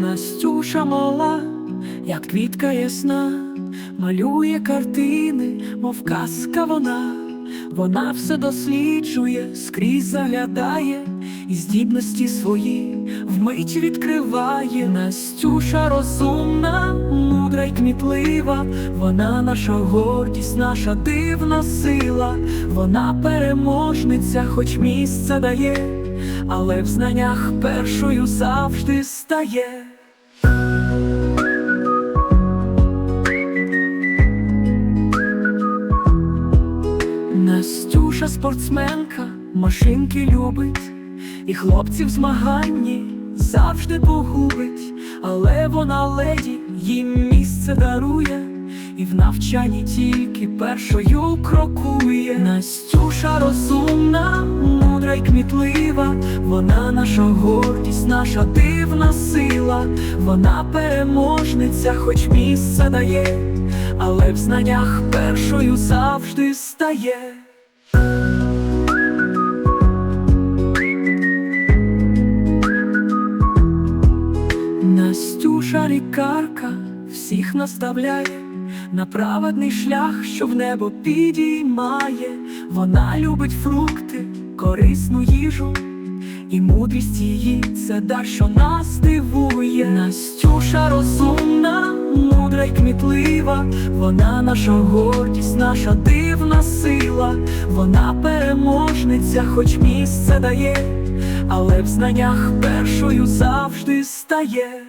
Настюша мала, як квітка ясна, малює картини, мов казка вона, вона все досліджує, скрізь заглядає, і здібності свої вмить відкриває. Настюша розумна, мудра й кмітлива, вона наша гордість, наша дивна сила, вона переможниця, хоч місце дає, але в знаннях першою завжди стає. Настюша спортсменка, машинки любить, і хлопців змаганні завжди погубить, але вона леді, їм місце дарує, і в навчанні тільки першою крокує. Настюша розумна, мудра й кмітлива, вона наша гордість, наша дивна сила, вона переможниця, хоч місце дає, але в знаннях першою завжди стає. Настюша лікарка всіх наставляє на праведний шлях, що в небо підіймає. Вона любить фрукти, корисну їжу, і мудрість її це дар, що нас дивує. Настюша розумна, мудра й кмітлива, вона наша гордість, наша дивна сила, вона переможниця, хоч місце дає, але в знаннях першою завжди стає.